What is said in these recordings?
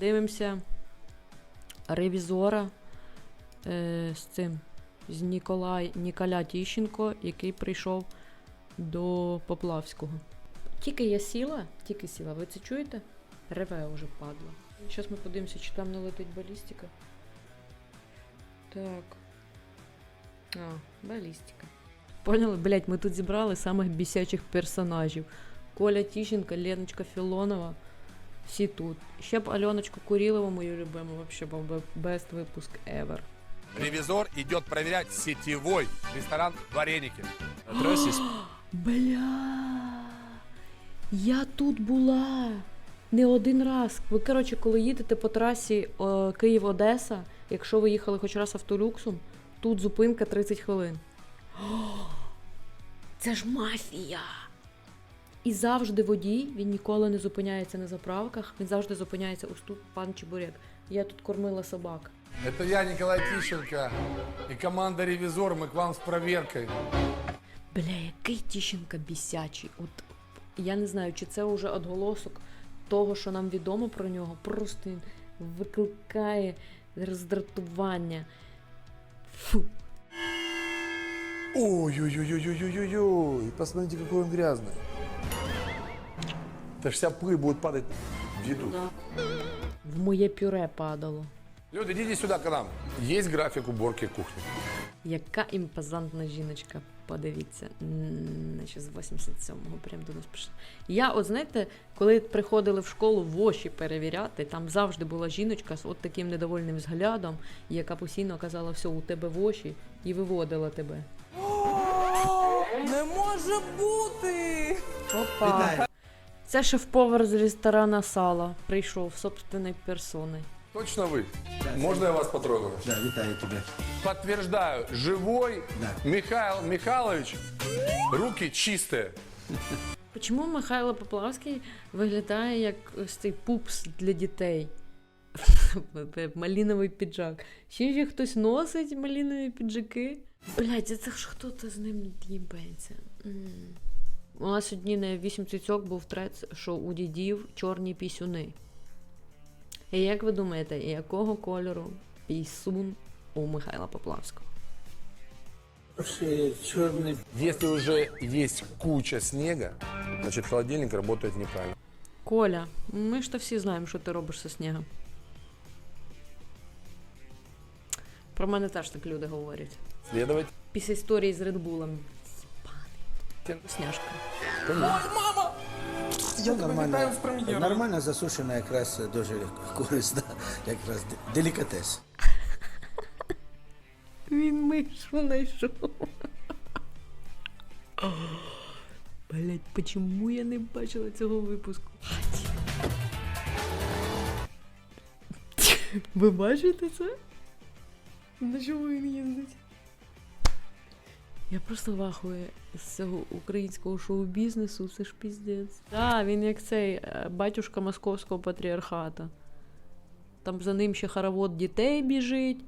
Дивимося ревізора е, з цим, з Ніколай, Ніколя Тіщенко, який прийшов до Поплавського. Тільки я сіла, тільки сіла, ви це чуєте? Реве уже падла. Зараз ми подивимося, чи там не летить балістика. Так. А, балістика. Поняли? Блять, ми тут зібрали самих бісячих персонажів. Коля Тіщенко, Леночка Філонова. Всі тут. Ще б Альоночку Курілову, мою любиму, вообще був би best випуск ever. Ревизор идет проверять сетевой ресторан «Вареники». Бля. Я тут була не один раз. Ви, коротше, коли їдете по трасі Київ-Одеса, якщо ви їхали хоч раз автолюксом, тут зупинка 30 хвилин. О, це ж мафія! І завжди водій, він ніколи не зупиняється на заправках, він завжди зупиняється ось тут пан Чебурек. Я тут кормила собак. Это я, Николай Тищенко, и команда «Ревизор». Мы к вам с проверкой. Бля, який Тіщенка бісячий. От я не знаю, чи це вже отголосок того, що нам відомо про нього. Просто він викликає роздратування. Фу. Ой-ой-ой-ой-ой-ой-ой, посмотрите, какой он грязный. Это ж вся пыль будет падать в еду. В моє пюре падало. Люди, идите сюда к нам. Есть график уборки кухни. Яка імпозантна жіночка, подивіться, наче з 87-го прям до нас пішла. Я, от знаєте, коли приходили в школу воші перевіряти, там завжди була жіночка з от таким недовольним взглядом, яка постійно казала, все, у тебе воші, і виводила тебе. Не може бути! Опа. Це шеф-повар з ресторана Сала прийшов собственної персони. Точно вы? Можно я вас потрогаю? Да, витаю тебя. Подтверждаю, живой Да. Михаил Михайлович, руки чистые. Чому Михайло Поплавський виглядає як ось цей пупс для дітей? Маліновий піджак. Ще ж хтось носить малінові піджаки. Блять, це ж хто-то з ним дібається. У нас одні на 8 цицьок був трец, що у дідів чорні пісюни. І як ви думаєте, якого кольору пісун у Михайла Поплавського? Черный. Если уже есть куча снега, значит холодильник работает неправильно. Коля, ми ж то всі знаємо, що ти робиш зі снігом. Про мене теж так люди говорять. Следовать. Після історії з Редбулом. Сняшка. Я тебе Нормально, вітаю з нормально засушена якраз дуже корисна, якраз делікатес. Він мишу знайшов. Блять, почему я не бачила цього випуску? Ви бачите це? На чому він їздить? Я просто вахую з цього українського шоу-бізнесу, це ж піздець. Так, він як цей е, батюшка московського патріархата. Там за ним ще хоровод дітей біжить,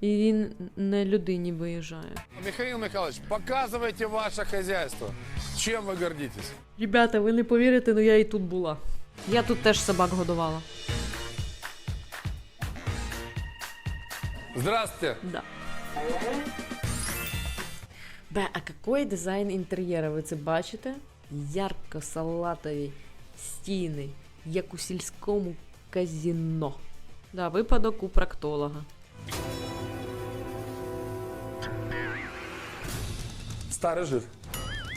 і він на людині виїжджає. Михаил Михайлович, показывайте ваше хозяйство. Чем вы гордитесь? Ребята, ви не повірите, але я і тут була. Я тут теж собак годувала. Здравствуйте. Да. Бе, а какой дизайн інтер'єра? Ви це бачите? Ярко-салатові стіни, як у сільському казіно. Да, випадок у проктолога. Старый жир.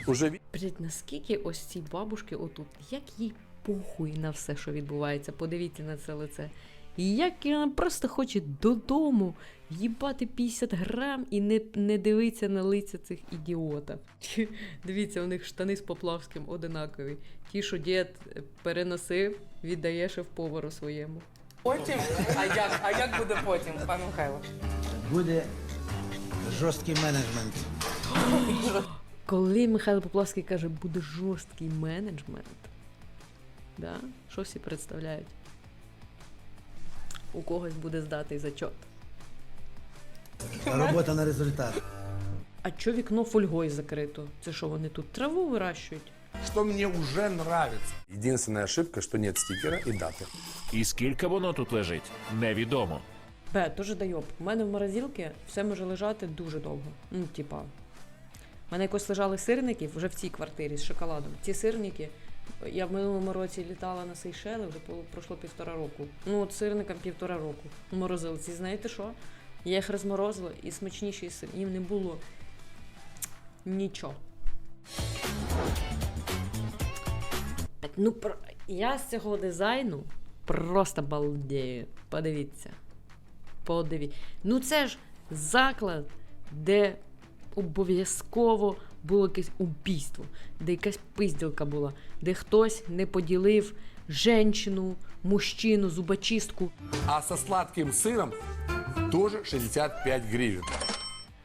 Уже Блять, наскільки ось ці бабушки отут, як їй похуй на все, що відбувається. Подивіться на це лице. Як вона просто хоче додому їбати 50 грам і не, не дивиться на лиця цих ідіотів. Дивіться, у них штани з Поплавським одинакові. Ті, що дід переносив, віддає шеф-повару своєму. Потім. А як? А як буде потім, пане Михайло? Буде жорсткий менеджмент. Коли Михайло Поплавський каже, буде жорсткий менеджмент, да? що всі представляють? У когось буде здатий зачот. Робота на результат. А чо вікно фольгою закрито? Це що, вони тут траву вирощують? что мне уже нравится. Единственная ошибка, что нет стикера и даты. І скільки воно тут лежить, невідомо. Бе, дуже дайоб. У мене в морозилці все може лежати дуже довго. Ну, типа. У мене якось лежали сирники вже в цій квартирі з шоколадом. Ці сирники. Я в минулому році літала на Сейшели, вже пройшло півтора року. Ну, от сирникам півтора року. В морозилці. Знаєте що? Я їх розморозила і смачніший сир. Їм не було нічого. Ну, про... я з цього дизайну просто балдею. Подивіться. Подивіться. Ну це ж заклад, де обов'язково було якесь убійство, де якась пизділка була, де хтось не поділив женщину, мужчину, зубочистку. А со сладким сыром тоже 65 гривен.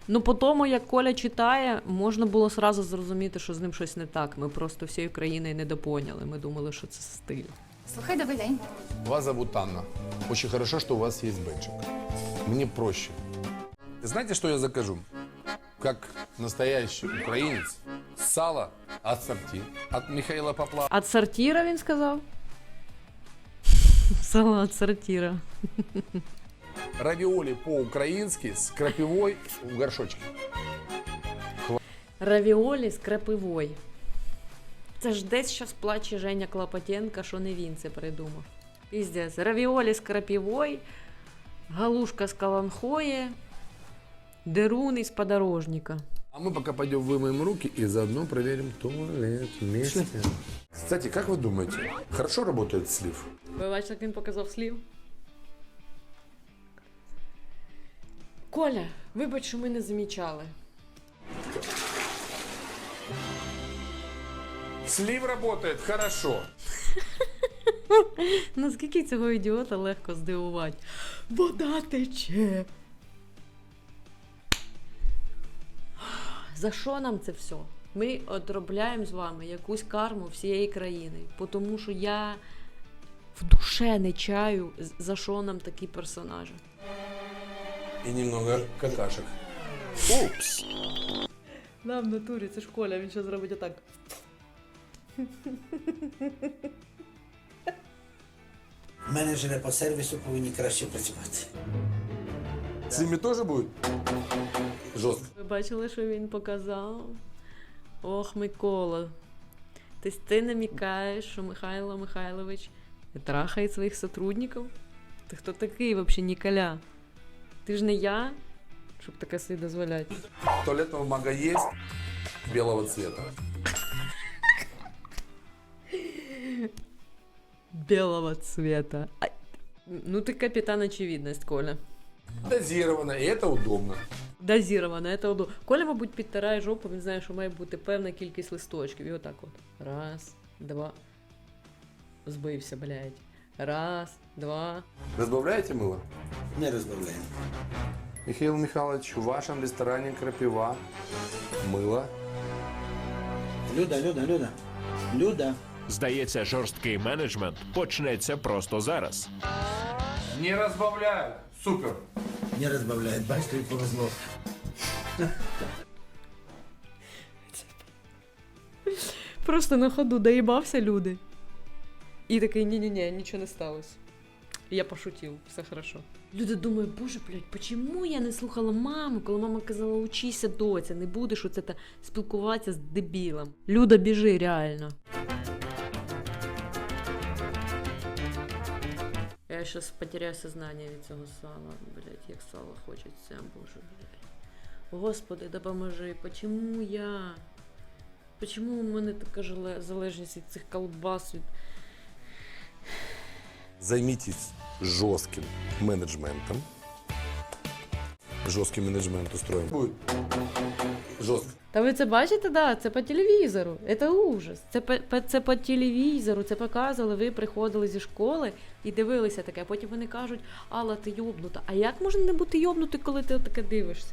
Ну, по тому, як Коля читає, можна було сразу зрозуміти, що з ним щось не так. Ми просто всією країною недопоняли. Ми думали, що це стиль. Слухай, добрий день. Вас зовут Анна. Очень хорошо, что у вас есть бэджик. Мне проще. Знаете, что я закажу? Как настоящий украинец, сало от сорти, от Михаила Попла. От сортира він сказав. Салат сортира. Равиоли по-украински с крапивой в горшочке. Равіолі з крапивой. Це ж десь зараз плаче Женя Клопотенка, що не він це придумав. Піздець. Равіолі з крапивой, галушка з каланхоє, деруни з подорожника. А мы пока пойдем вымоем руки и заодно проверим туалет вместе. Кстати, как вы думаете, хорошо работает слив? Ви бачите, як він показав слів? Коля, вибач, що ми не замічали. Слив работает хорошо. Наскільки цього ідіота легко здивувати? Вода тече. За що нам це все? Ми одробляємо з вами якусь карму всієї країни, тому що я в душе не чаю, за що нам такі персонажі. И немного какашек. Упс. Да, в натурі, це ж Коля, він ще зробить отак. Менеджери по сервісу повинні краще працювати. С ними тоже будет жестко. Ви бачили, що він показав? Ох, Микола. Тобто ти намікаєш, що Михайло Михайлович трахає своїх сотрудників? Ти хто такий взагалі, Ніколя? Ти ж не я, щоб таке собі дозволяти. Туалетного мага есть белого цвета. Белого цвета. А, ну ти капітан очевидність, Коля. Дозировано, и это удобно. Дозіровано, це удобно. Коля, мабуть, підтирає жопу, він знає, що має бути певна кількість листочків. І отак от. Раз, два. Збився, блядь. Раз, два. Разбавляете мыло? Не розбавляємо. Михаил Михайлович, в вашем ресторане крапива, мыло. Люда, Люда, Люда. Люда. Здається, жорсткий менеджмент почнеться просто зараз. Не разбавляю. Супер. Не розбавляє, бачите, тобі повезло. Просто на ходу доїбався люди. І такий, ні-ні-ні, нічого не сталося. Я пошутив, все хорошо. Люди думають, боже, блядь, почему я не слухала маму, коли мама казала, учися, доця, не будеш оце та спілкуватися з дебілом. Люда, біжи, реально. Щас потеряю сознання від цього сала, блядь, як сало хочеться, боже, блядь. Господи, допоможи, почему я? Почему у мене така залежність від цих колбас? Від... Займитесь жестким менеджментом. Жесткий менеджмент устроим. Жестко. Та ви це бачите, да, це по телевізору. Це ужас. Це по, по- це по телевізору, це показували, ви приходили зі школи і дивилися таке. Потім вони кажуть, Алла, ти йобнута. А як можна не бути йобнути, коли ти таке дивишся?